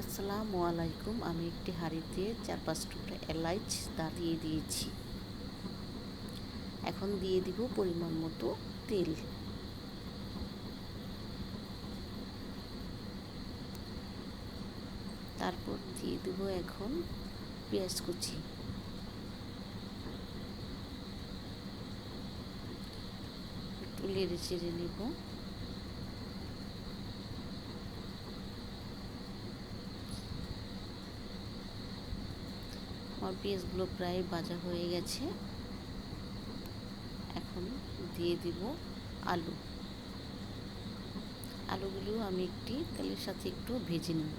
আসসালামু আলাইকুম। আমি একটি হাঁড়িতে চার পাঁচ টুকরা এলাইচ দাঁড়িয়ে দিয়েছি। এখন দিয়ে দিব পরিমাণ মতো তেল। তারপর দিয়ে দেব এখন পেঁয়াজ কুচি। একটু লেড়ে চেড়ে নেব। আমার পেঁয়াজগুলো প্রায় ভাজা হয়ে গেছে। এখন দিয়ে দিব আলু। আলুগুলো আমি একটি তেলের সাথে একটু ভেজে নেব।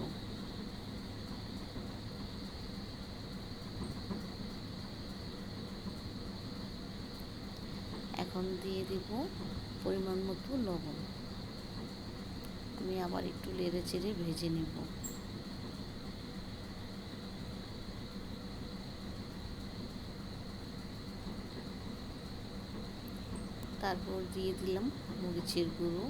এখন দিয়ে দিব পরিমাণ মতো লবণ। আমি আবার একটু লেড়ে চেড়ে ভেজে নেব। তারপর দিয়ে দিলাম মরিচের গুঁড়ো।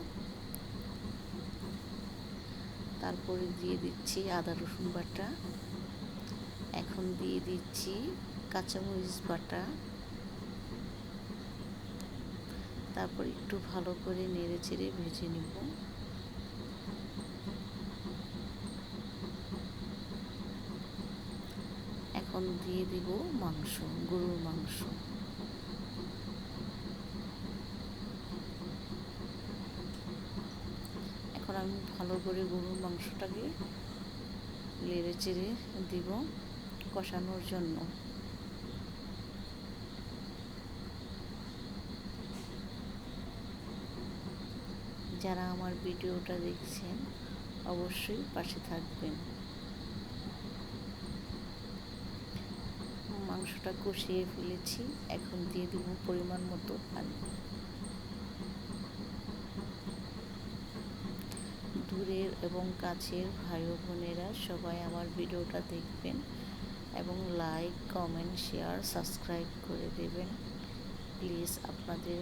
তারপরে দিয়ে দিচ্ছি আদা, রসুন বাটা। এখন দিয়ে দিচ্ছি কাঁচামরিচ বাটা। তারপর একটু ভালো করে নেড়ে চেড়ে ভেজে নেব। এখন দিয়ে দিব মাংস, গরুর মাংস এখন আমি ভালো করে গরুর মাংসটাকে লেড়ে চেড়ে দিব কষানোর জন্য। যারা আমার ভিডিওটা দেখছেন, অবশ্যই পাশে থাকবেন। মাংসটা কষিয়ে ফেলেছি, এখন দিয়ে দিব পরিমাণ মতো পানি। দূরের এবং কাছের ভাই বোনেরা সবাই আমার ভিডিওটা দেখবেন এবং লাইক কমেন্ট শেয়ার সাবস্ক্রাইব করে দেবেন। প্লিজ আপনাদের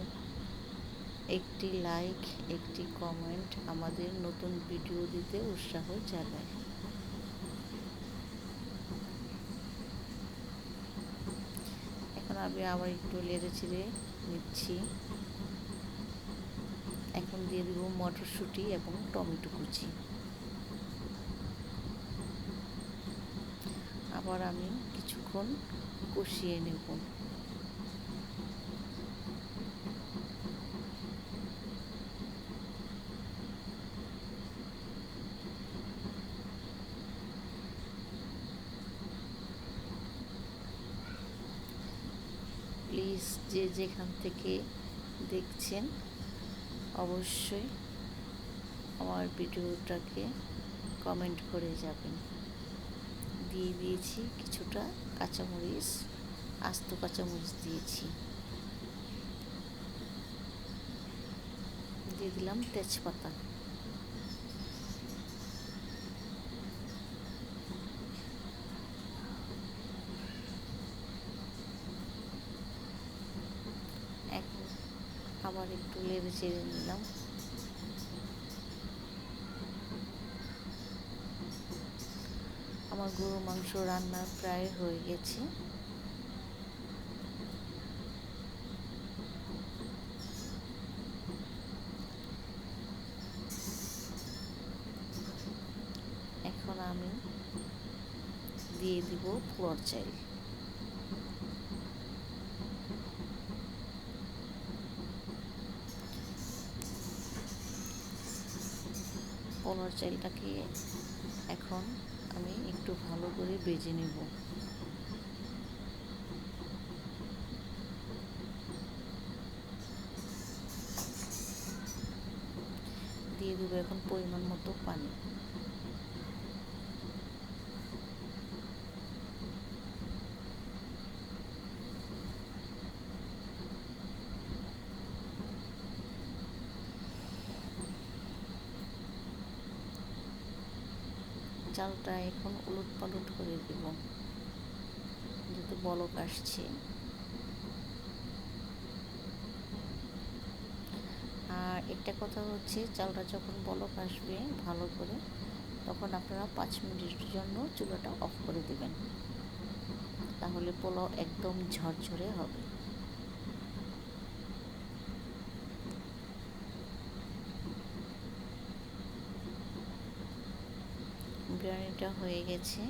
একটি লাইক একটি কমেন্ট আমাদের নতুন ভিডিও দিতে উৎসাহ জাগায়। এখন আমি আবার একটু লেড়ে চেড়ে নিচ্ছি। এখন দিয়ে দেবো মটরশুঁটি এবং টমেটো কুচি। আবার আমি কিছুক্ষণ কষিয়ে নেব। প্লিজ যে যেখান থেকে দেখছেন অবশ্যই আমার ভিডিওটাকে কমেন্ট করে যাবেন। দিয়ে দিয়েছি কিছুটা কাঁচামরিচ, আস্ত কাঁচামরিচ দিয়েছি। দিয়ে দিলাম তেজপাতা এখন আবার একটু লেড়ে চেড়ে নিলাম। আমার গরু মাংস রান্না প্রায় হয়ে গেছে। এখন আমি দিয়ে দিব পোড়র চাইল পোলার চালটাকে এখন আমি একটু ভালো করে বেজে নেব। দিয়ে দেবো এখন পরিমাণ মতো পানি। চালটা এখন উলট পালট করে দেব। যেহেতু বলক আসছে। আর একটা কথা হচ্ছে, চালটা যখন বলক আসবে ভালো করে, তখন আপনারা পাঁচ মিনিটের জন্য চুলাটা অফ করে দেবেন। তাহলে পোলাও একদম ঝরঝরে হবে। বিরিয়ানিটা হয়ে গেছে।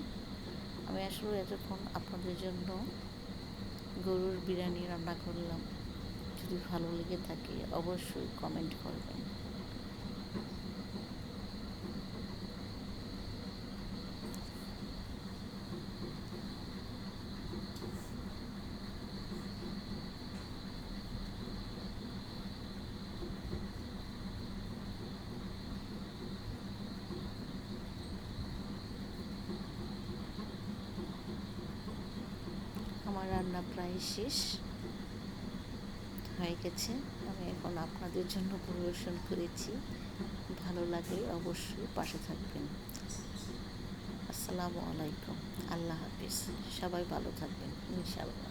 আমি আসলে এতক্ষণ আপনাদের জন্য গরুর বিরিয়ানি রান্না করলাম। যদি ভালো লেগে থাকে, অবশ্যই কমেন্ট করবেন আমার রান্না প্রায় শেষ। হয়ে গেছে। আমি এখন আপনাদের জন্য পরিবেশন করেছি। ভালো লাগলে অবশ্যই পাশে থাকবেন। আসসালামু আলাইকুম। আল্লাহ হাফিজ। সবাই ভালো থাকবেন, ইনশাআল্লাহ।